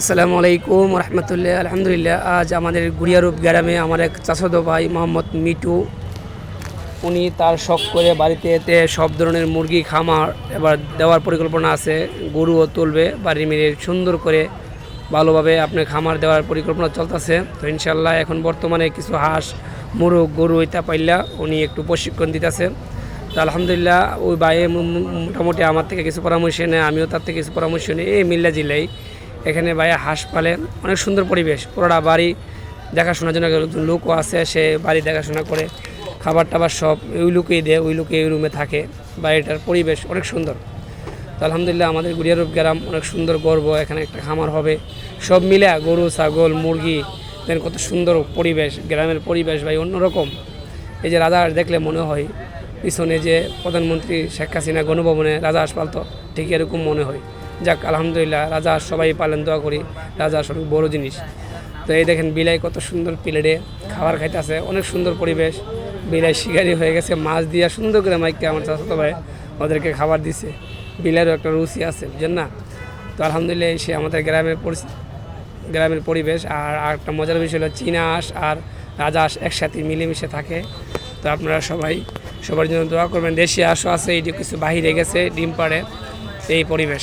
আসসালামু আলাইকুম রহমতুল্লাহ, আলহামদুলিল্লাহ। আজ আমাদের গুড়িয়ারূপ গ্রামে আমার এক চাচাতো ভাই মোহাম্মদ মিটু উনি তার শখ করে বাড়িতে এতে সব ধরনের মুরগি, খামার এবার দেওয়ার পরিকল্পনা আছে। গরুও তুলবে, বাড়ি মিলে সুন্দর করে ভালোভাবে আপনি খামার দেওয়ার পরিকল্পনা চলতেছে। তো ইনশাল্লাহ এখন বর্তমানে কিছু হাঁস, মুরগ, গরু ইতা পাইলা উনি একটু প্রশিক্ষণ দিতেছে। তো আলহামদুলিল্লাহ ওই ভাই মোটামুটি আমার থেকে কিছু পরামর্শ নেয়, আমিও তার থেকে কিছু পরামর্শ নিই, এই মিল্লা জেলায় এখানে ভাইয়া হাঁস পালে। অনেক সুন্দর পরিবেশ। পুরোটা বাড়ি দেখাশোনার জন্য একজন লোকও আছে, সে বাড়ি দেখাশোনা করে, খাবার টাবার সব ওই লোকেই দেয়, ওই লোকে ওই রুমে থাকে। বাড়িটার পরিবেশ অনেক সুন্দর। তো আলহামদুলিল্লাহ আমাদের গুড়িয়ারূপ গ্রাম অনেক সুন্দর গর্ব, এখানে একটা খামার হবে। সব মিলে গরু, ছাগল, মুরগি, দেন কত সুন্দর পরিবেশ, গ্রামের পরিবেশ ভাই অন্যরকম। এই যে রাজা দেখলে মনে হয়, পিছনে যে প্রধানমন্ত্রী শেখ হাসিনা গণভবনে রাজা হাঁস পালতো, ঠিক এরকম মনে হয়। যাক, আলহামদুলিল্লাহ, রাজা সবাই পালন দোয়া করি, রাজা অনেক বড় জিনিস। তো এই দেখেন, বিলাই কত সুন্দর প্লেটে খাবার খাইতেছে, অনেক সুন্দর পরিবেশ। বিলাই শিকারি হয়ে গেছে, মাছ দিয়া সুন্দর করে মাইককে আমার চাচাতো ভাই ওদেরকে খাবার দিছে। বিলাইয়েরও একটা রুচি আছে বুঝছেন না? তো আলহামদুলিল্লাহ এসে আমাদের গ্রামের গ্রামের পরিবেশ। আর একটা মজার বিষয় হলো, চীনা হাঁস আর রাজা হাঁস একসাথে মিলেমিশে থাকে। তো আপনারা সবাই, সবার জন্য দোয়া করবেন। দেশি হাঁসও আছে এই যে কিছু বাহিরে গেছে, ডিম পাড়ে, এই পরিবেশ।